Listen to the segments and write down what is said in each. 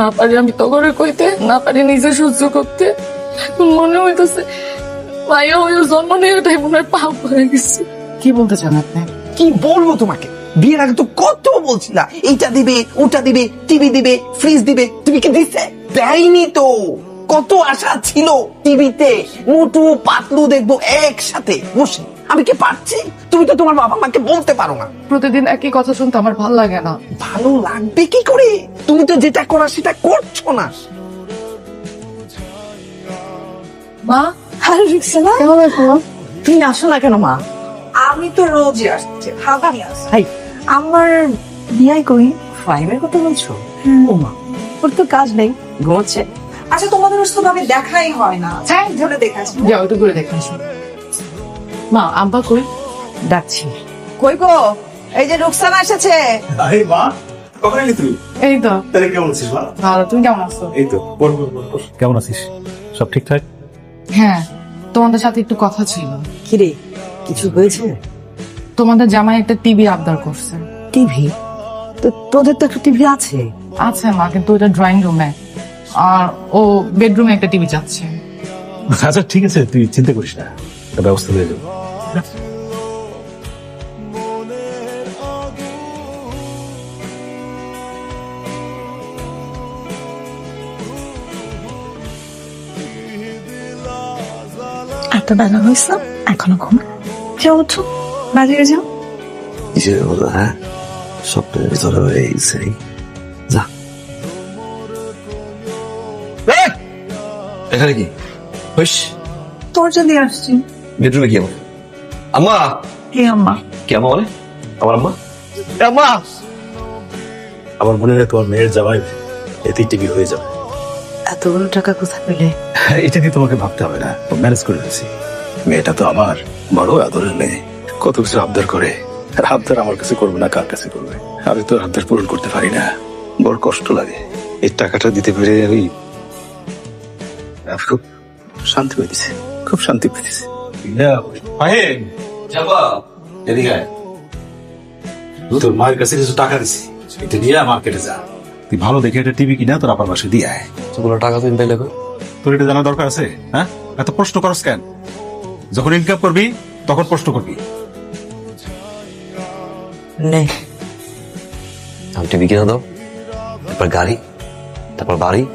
না পারি আমি তো করে কইতে না পারি নিজে সহ্য করতে। মনে হইতেছে মায়া হয়ে জন্ম নিয়ে তাই মনে হয় পাপ হয়ে গেছে। কি বলতে চান আপনি? কি বলব তোমাকে? বিয়ের আগে তো কত বলছিলা এইটা দিবে ওটা দিবে টিভি দিবে ফ্রিজ দিবে তুমি কি দিচ্ছে দেয়নি তো। কত আশা ছিল টিভিতে মোটু পাতলু দেখব একসাথে বসে। আমি কি পারছি? তুমি তো তোমার বাবা মাকে বলতে পারো না। প্রতিদিন একই কথা শুনতে আমার ভালো লাগে না। ভালো লাগবে কি করে? তুমি তো যেটা করা সেটা করছ না। মা? হ্যালো রিক্সানা কেমন আছো? তুমি আসো না কেন মা? আমি তো রোজই আসছি খাবারই আসছি। আমার বিয়াই কই ফাইভের কথা বলছো? ও মা ওর তো কাজ নেই ঘুমাচ্ছে। আচ্ছা তোমাদের ওর সাথে আমি দেখাই হয় না। যাই ধরে দেখাচ্ছি। যাও একটু করে দেখে আসো মা আব্বা কই? ডাকছি। কই গো? এই যে রুকসানা এসেছে। আরে মা কখন এলি তুই? এই তো। তাহলে কেমন আছিস মা? ভালো তুমি কেমন আছো? এই তো। কেমন আছিস? সব ঠিকঠাক? হ্যাঁ তোমাদের সাথে একটু কথা ছিল। কিরে কিছু হয়েছে? তোমাদের জামাই একটা টিভি আবদার করছে। টিভি? তো তোদের তো একটা টিভি আছে। আছে মা কিন্তু ওটা ড্রয়িং রুমে আর ও বেডরুমে একটা টিভি চাচ্ছে। আচ্ছা ঠিক আছে তুই চিন্তা করিস না। ব্যবস্থা হয়ে যাবে। এত বেলা হয়েছে এখনও ঘুম। যাও উঠো বাজারে যাও। কিসের কথা হ্যাঁ? স্বপ্নের ভিতরে হয়ে গেছে। যা! এখানে কি? হইস দরজা দিয়ে আসছি। বেডরুমে কি আমার আম্মা কে আম্মা কি আম্মা বলে আমার আম্মা আম্মা আমার মনে হয় তোমার মেয়ের জামাই এতেই টিভি হয়ে যাবে এতগুলো টাকা কোথায় পেলে এটা নিয়ে তোমাকে ভাবতে হবে না ম্যানেজ করে ফেলছি মেয়েটা তো আমার বড় আদরের মেয়ে কত কিছু আবদার করে আর আবদার আমার কাছে করবে না কার কাছে করবে আমি তো আবদার পূরণ করতে পারি না বড় কষ্ট লাগে এই টাকাটা দিতে পেরে আমি খুব শান্তি পেয়েছি খুব শান্তি পেয়েছি এদিকে তোর মায়ের কাছে কিছু টাকা দিছি। এটা নিয়ে মার্কেটে যা। তুই ভালো দেখে একটা টিভি কিনা তোর আপার দিয়ে আয়। তোগুলো টাকা তুমি পাইলে? তোর এটা জানা দরকার আছে হ্যাঁ? এত প্রশ্ন করস কেন? যখন ইনকাম করবি তখন প্রশ্ন করবি। নেই আমি টিভি কিনে দাও। তারপর গাড়ি তারপর বাড়ি।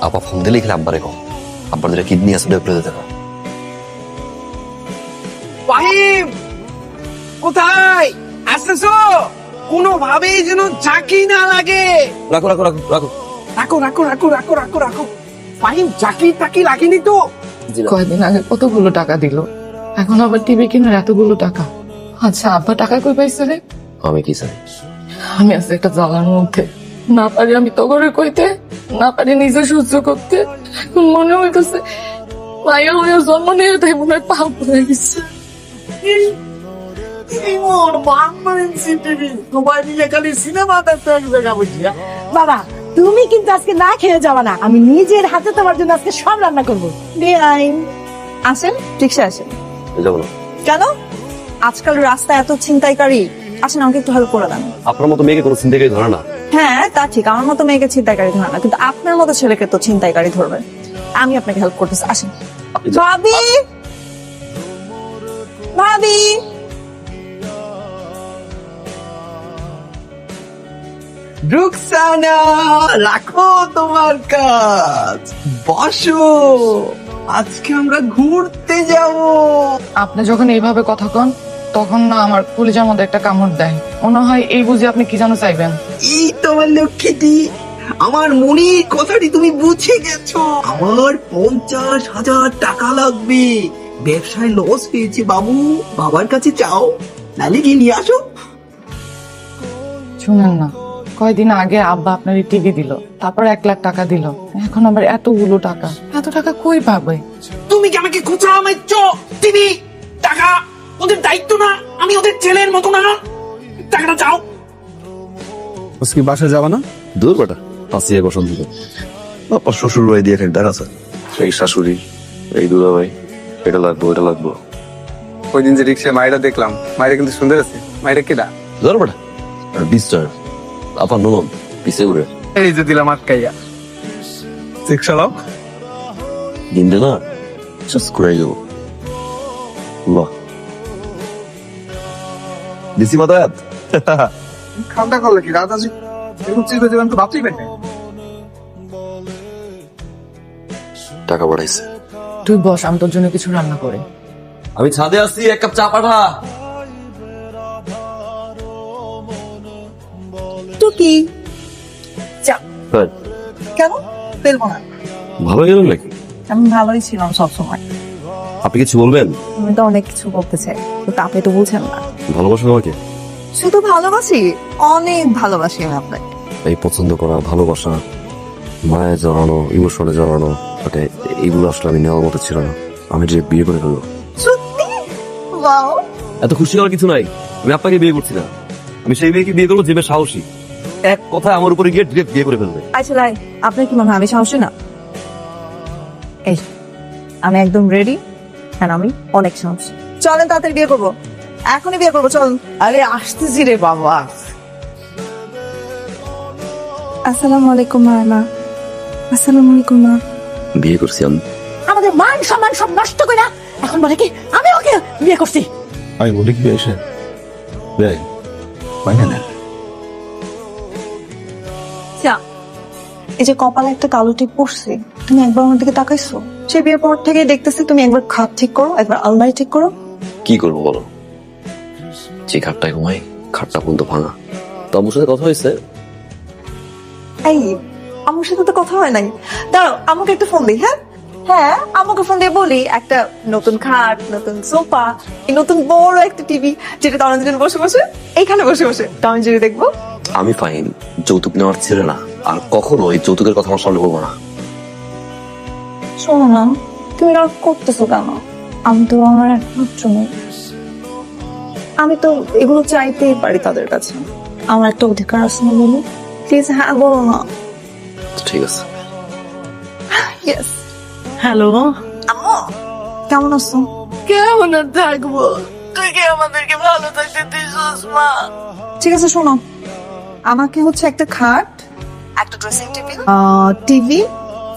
আপা ফোন দিলে খেলে আব্বারে কম আব্বার যেটা কিডনি আছে ফাহিম কোথায়? আসতেছো? কোনোভাবেই যেন চাকি না লাগে। রাখো রাখো রাখো রাখো। রাখো রাখো রাখো রাখো রাখো রাখো। ফাহিম চাকি টাকি লাগেনি তো? কয়েকদিন আগে কতগুলো টাকা দিল? এখন আবার টিভি কেনার এতগুলো টাকা। আচ্ছা আব্বা টাকা কই পাইছে রে? আমি কি চাই আমি আছি একটা জ্বালার মধ্যে। না পারি আমি তো করে কইতে না পারি নিজে সহ্য করতে। মনে হইতেছে মায়া হয়ে জন্ম নিয়ে তাই মনে হয় পাপ হয়ে গেছে। ইমন বাংলাদেশি টিভি সবাই মিলে খালি সিনেমা দেখতে এক জায়গা বাবা তুমি কিন্তু আজকে না খেয়ে যাবা না। আমি নিজের হাতে তোমার জন্য আজকে সব রান্না করব। বেআইন। আসেন রিক্সা আসেন। যাব না। কেন? আজকাল রাস্তায় এত ছিনতাইকারী। আসেন আমাকে একটু হেল্প করে দেন। আপনার মতো মেয়েকে কোনো ধরে না। হ্যাঁ তা ঠিক। আমার মতো মেয়েকে ছিনতাইকারী ধরে না। কিন্তু আপনার মতো ছেলেকে তো ছিনতাইকারী ধরবে। আমি আপনাকে হেল্প করতেছি। আসেন। ভাবি! রুকসানা রাখো তোমার কাজ। বসো আজকে আমরা ঘুরতে যাব। আপনি যখন এইভাবে কথা কন তখন না আমার পুলিশের মধ্যে একটা কামড় দেয়। মনে হয় এই বুঝে আপনি কি যেন চাইবেন? এই তোমার লক্ষ্মীটি। আমার মনির কথাটি তুমি বুঝে গেছো। আমার পঞ্চাশ হাজার টাকা লাগবে। ব্যবসায় লস পেয়েছে বাবু। বাবার কাছে চাও নালে গিয়ে নিয়ে আসো। শুনেন না। কয়দিন আগে আব্বা আপনার টিভি দিল তারপর এক লাখ টাকা দিল। এখন আবার এতগুলো টাকা। এত টাকা কই পাবে? তুমি কি আমাকে খুচরা মারছ? তিনি টাকা? ওদের দায়িত্ব না? আমি ওদের ছেলের মতো না? টাকাটা চাও আজকে বাসায় যাবা না? দূর বেটা পাঁচি এক বসন্ত বাবা শ্বশুর বাড়ি দিয়ে এখানে টাকা আছে এই শাশুড়ি এই দুলা ভাই এটা লাগবো এটা লাগবো। ওই দিন যে রিক্সায় মায়েরা দেখলাম মায়েরা কিন্তু সুন্দর আছে। মায়েরা কেডা? ধর বেটা বিস্টার আপা ননদ পিছে উড়ে। এই যে দিলাম আটকাইয়া। চেক চালাও দিনটা না। জাস্ট করে যাব বাহ দিছি মাদাত। খামটা করলে কি? আছে এরকম চিন্তা জীবন তো ভাবতেই পারি টাকা পাঠাইছে তুই বস আমি তোর জন্য কিছু রান্না করে। আমি ছাদে আসছি এক কাপ চা পাঠা। তো কি? হ্যাঁ, কেন? ফেলব না। ভালো গেল নাকি? আমি ভালোই ছিলাম সবসময়। আপনি কিছু বলবেন? আমি তো অনেক কিছু বলতে চাই কিন্তু আপনি তো বুঝেন না। ভালোবাসেন আমাকে? শুধু ভালোবাসি? অনেক ভালোবাসি আমি আপনাকে। এই পছন্দ করা ভালোবাসা মায়ে জড়ানো ইমোশনে জড়ানো ওটা এইগুলো আসলে আমি নেওয়ার মতো ছিল না। আমি যে বিয়ে করে ফেলব। এত খুশি হওয়ার কিছু নাই। আমি আপনাকে বিয়ে করছি না। আমি সেই মেয়েকে বিয়ে করব যে সাহসী। এক কথা আমার উপরে গিয়ে ডিরেক্ট বিয়ে করে ফেলবে। আচ্ছা লাই আপনার কি মনে হয় আমি সাহসী না? এই আমি একদম রেডি হ্যাঁ আমি অনেক সাহসী। চলেন তাড়াতাড়ি বিয়ে করব। এখনই বিয়ে করব চলুন আরে আসতেছি রে বাবা। আসসালামু আলাইকুম মা আসসালামু আলাইকুম মা। বিয়ে করছি আমি। আমাদের মান সম্মান সব নষ্ট করে এখন বলে কি আমি ওকে বিয়ে করছি। আমি বলি কি এসে দেয় মাইনে নেন এই যে কপালে একটা কালো টিপ পড়ছে তুমি একবার আমার দিকে তাকাইছো? সে বিয়ের পর থেকে দেখতেছি তুমি একবার খাট ঠিক করো একবার আলমারি ঠিক করো। কি করব বলো? যে খাটটায় ঘুমাই খাটটা পর্যন্ত ভাঙা তো আমার সাথে কথা হয়েছে? এই আমার সাথে তো কথা হয় নাই। দাঁড়াও আমাকে একটা ফোন দিই হ্যাঁ? হ্যাঁ আমাকে ফোন দিয়ে বলি একটা নতুন খাট নতুন সোফা এই নতুন বড় একটা টিভি যেটা তরঞ্জন বসে বসে এইখানে বসে বসে। তরঞ্জন দেখব? আমি ফাইন যৌতুক নেওয়ার ছেলে না। আর কখনো এই যৌতুকের কথা আমার সামনে বলব না। শোনো না তুমি রাগ করতেছো কেন? আমি তো আমার একমাত্র মেয়ে। আমি তো এগুলো চাইতেই পারি তাদের কাছে। আমার একটা অধিকার আছে না বলো? প্লিজ হ্যাঁ বলো না। ঠিক আছে। Yes hello. আম্মু কেমন আছো? কেমন আর থাকব? তুই কি আমাদেরকে ভালো থাকতে দিছিস মা? ঠিক আছে শোনো। আমাকে হচ্ছে একটা খাট একটা dressing table TV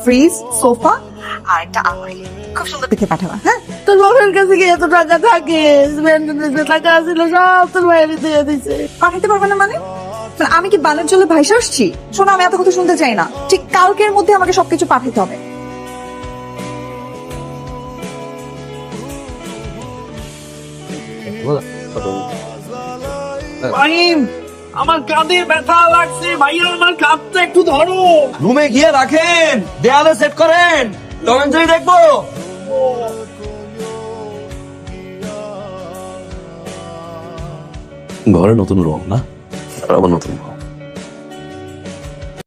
fridge sofa আর একটা আলমারি। খুব সুন্দর। দেখে পাঠাবা হ্যাঁ? তোর বাবার কাছে কি এত টাকা থাকে টাকা ছিল সব তোর বাইরে দিয়ে দিছে। পাঠাতে পারবে না মানে? মানে আমি কি বানের জলে ভাইসা আসছি? শোনো আমি এত কথা শুনতে চাই না। ঠিক কালকের মধ্যে আমাকে সবকিছু পাঠাতে হবে। ফাহিম আমার কাঁধে ব্যথা লাগছে ভাইয়া আমার কাঁধটা একটু ধরো। রুমে গিয়ে রাখেন দেয়ালে সেট করেন টমেন্টারি দেখব। ঘরে নতুন রং না? আমার আবার নতুন ঘর।